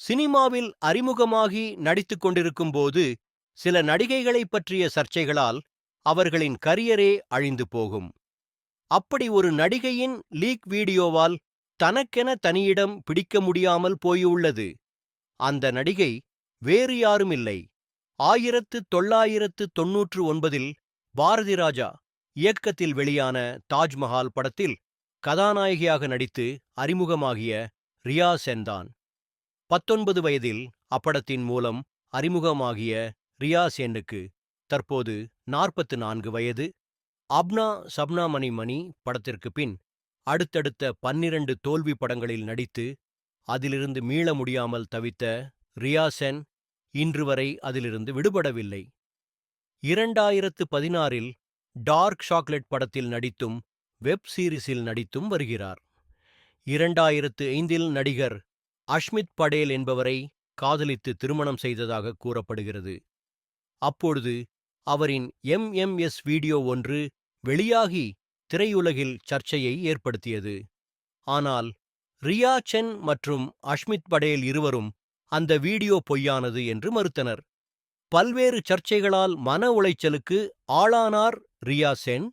சினிமாவில் அறிமுகமாகி நடித்துக் கொண்டிருக்கும்போது சில நடிகைகளைப் பற்றிய சர்ச்சைகளால் அவர்களின் கரியரே அழிந்து போகும். அப்படி ஒரு நடிகையின் லீக் வீடியோவால் தனக்கென தனியிடம் பிடிக்க முடியாமல் போயுள்ளது. அந்த நடிகை வேறு யாருமில்லை. ஆயிரத்து தொள்ளாயிரத்து தொன்னூற்று ஒன்பதில் பாரதி ராஜா இயக்கத்தில் வெளியான தாஜ்மஹால் படத்தில் கதாநாயகியாக நடித்து அறிமுகமாகிய ரியா சென்தான். பத்தொன்பது வயதில் அப்படத்தின் மூலம் அறிமுகமாகிய ரியா சென்னுக்கு தற்போது நாற்பத்து நான்கு வயது. அப்னா சப்னா மணி மணி படத்திற்கு பின் அடுத்தடுத்த பன்னிரண்டு தோல்வி படங்களில் நடித்து அதிலிருந்து மீள முடியாமல் தவித்த ரியா சென் இன்று வரை அதிலிருந்து விடுபடவில்லை. இரண்டாயிரத்து பதினாறில் டார்க் சாக்லேட் படத்தில் நடித்தும் வெப் சீரிஸில் நடித்தும் வருகிறார். இரண்டாயிரத்து ஐந்தில் நடிகர் அஷ்மித் படேல் என்பவரை காதலித்து திருமணம் செய்ததாக கூறப்படுகிறது. அப்பொழுது அவரின் எம்எம்எஸ் வீடியோ ஒன்று வெளியாகி திரையுலகில் சர்ச்சையை ஏற்படுத்தியது. ஆனால் ரியா சென் மற்றும் அஷ்மித் படேல் இருவரும் அந்த வீடியோ பொய்யானது என்று மறுத்தனர். பல்வேறு சர்ச்சைகளால் மன உளைச்சலுக்கு ஆளானார் ரியா சென்